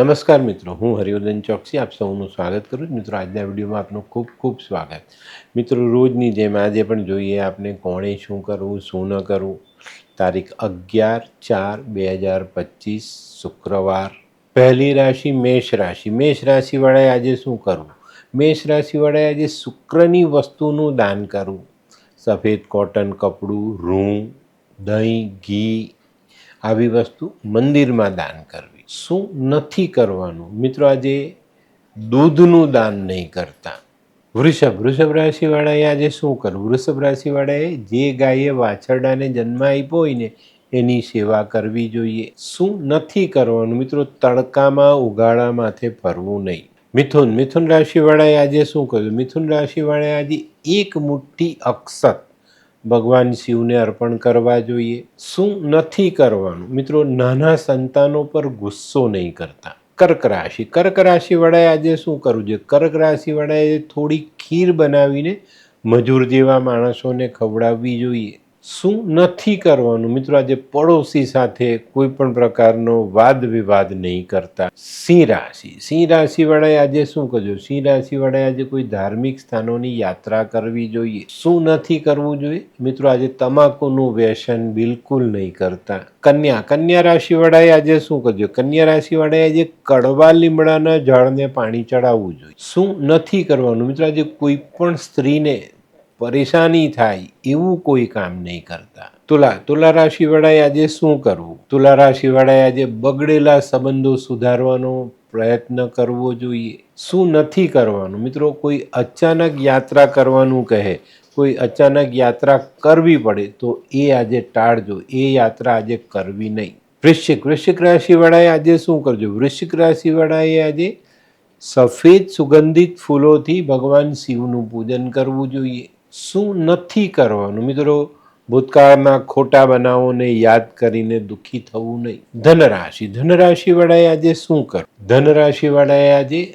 નમસ્કાર મિત્રો, હું હરિવર્ધન ચોકસી, આપ સૌનું સ્વાગત કરું છું. મિત્રો, આજના વિડીયોમાં આપનું ખૂબ ખૂબ સ્વાગત. મિત્રો, રોજની જેમ આજે પણ જોઈએ આપણે કોણે શું કરવું, શું ન કરવું. તારીખ અગિયાર ચાર બે હજાર પચીસ, શુક્રવાર. પહેલી રાશિ મેષ રાશિ. મેષ રાશિવાળાએ આજે શું કરવું? મેષ રાશિવાળાએ આજે શુક્રની વસ્તુનું દાન કરવું. સફેદ કોટન કપડું રૂં દહીં, ઘી આવી વસ્તુ મંદિરમાં દાન કરવી. શું નથી કરવાનું? મિત્રો, આજે દૂધનું દાન નહીં કરતા. વૃષભ વૃષભ રાશિવાળાએ આજે શું કરવું વૃષભ રાશિવાળાએ જે ગાયે વાછરડાને જન્મ આપ્યો હોય ને, એની સેવા કરવી જોઈએ. શું નથી કરવાનું? મિત્રો, તડકામાં ઉગાડા માથે ફરવું નહીં. મિથુન મિથુન રાશિવાળાએ આજે શું કર્યું? મિથુન રાશિવાળાએ આજે એક મુઠ્ઠી અક્ષત ભગવાન શિવને અર્પણ કરવા જોઈએ. શું નથી કરવાનું? મિત્રો, નાના સંતાનો પર ગુસ્સો નહીં કરતા. કર્ક રાશિ. કર્ક રાશિવાળાએ આજે શું કરવું જોઈએ કર્ક રાશિવાળાએ થોડી ખીર બનાવીને મજૂર જેવા માણસોને ખવડાવવી જોઈએ. શું નથી કરવાનું? મિત્રો, આજે પડોશી સાથે કોઈ પણ પ્રકારનો વાદ વિવાદ નહીં કરતા. સિંહ રાશિ. સિંહ રાશિવાળાએ આજે શું કરજો સિંહ રાશિવાળાએ આજે કોઈ ધાર્મિક સ્થાનોની યાત્રા કરવી જોઈએ. શું નથી કરવું જોઈએ? મિત્રો, આજે તમાકુનું વ્યસન બિલકુલ નહીં કરતા. કન્યા. કન્યા રાશિવાળાએ આજે શું કરજો કન્યા રાશિવાળાએ આજે કડવા લીમડાના ઝાડને પાણી ચડાવવું જોઈએ. શું નથી કરવાનું? મિત્રો, આજે કોઈ પણ સ્ત્રીને પરેશાની થાય એવું કોઈ કામ નહીં કરતા. તુલા તુલા રાશિવાળાએ આજે શું કરવું? તુલા રાશિવાળાએ આજે બગડેલા સંબંધો સુધારવાનો પ્રયત્ન કરવો જોઈએ. શું નથી કરવાનું? મિત્રો, કોઈ અચાનક યાત્રા કરવાનું કહે, કોઈ અચાનક યાત્રા કરવી પડે, તો એ આજે ટાળજો. એ યાત્રા આજે કરવી નહીં. વૃશ્ચિક વૃશ્ચિક રાશિવાળાએ આજે શું કરજો? વૃશ્ચિક રાશિવાળાએ આજે સફેદ સુગંધિત ફૂલોથી ભગવાન શિવનું પૂજન કરવું જોઈએ. શું નથી કરવાનું? મિત્રો, ભૂતકાળમાં ખોટા બનાવોને યાદ કરીને દુઃખી થવું નહીં. ધનરાશિ. ધનરાશિવાળાએ આજે શું કરવું ધનરાશિવાળાએ આજે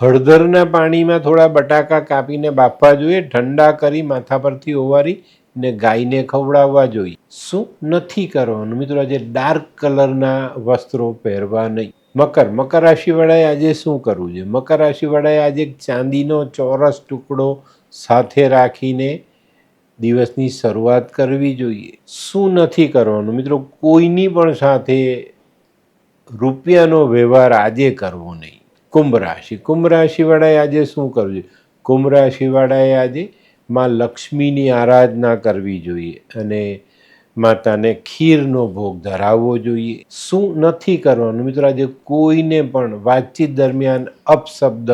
હળદરના પાણીમાં થોડા બટાકા કાપીને બાફવા જોઈએ, ઠંડા કરી માથા પરથી ઓવારી ને ગાયને ખવડાવવા જોઈએ. શું નથી કરવાનું? મિત્રો, આજે ડાર્ક કલરના વસ્ત્રો પહેરવા નહીં. મકર. મકર રાશિવાળાએ આજે શું કરવું છે મકર રાશિવાળાએ આજે ચાંદીનો ચોરસ ટુકડો સાથે રાખીને દિવસની શરૂઆત કરવી જોઈએ. શું નથી કરવાનું? મિત્રો, કોઈની પણ સાથે રૂપિયાનો વ્યવહાર આજે કરવો નહીં. કુંભ રાશિ. કુંભ રાશિવાળાએ આજે શું કરવું જોઈએ? કુંભ રાશિવાળાએ આજે માં લક્ષ્મીની આરાધના કરવી જોઈએ અને માતાને ખીરનો ભોગ ધરાવવો જોઈએ. શું નથી કરવાનું? મિત્રો, આજે કોઈને પણ વાતચીત દરમિયાન અપશબ્દ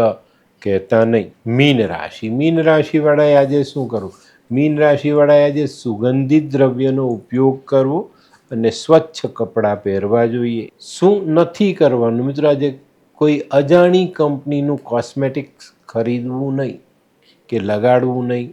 કહેતા નહીં. મીન રાશિ. મીન રાશિવાળાએ આજે શું કરવું? મીન રાશિવાળાએ આજે સુગંધિત દ્રવ્યનો ઉપયોગ કરવો અને સ્વચ્છ કપડાં પહેરવા જોઈએ. શું નથી કરવાનું? મિત્રો, આજે કોઈ અજાણી કંપનીનું કોસ્મેટિક્સ ખરીદવું નહીં કે લગાડવું નહીં.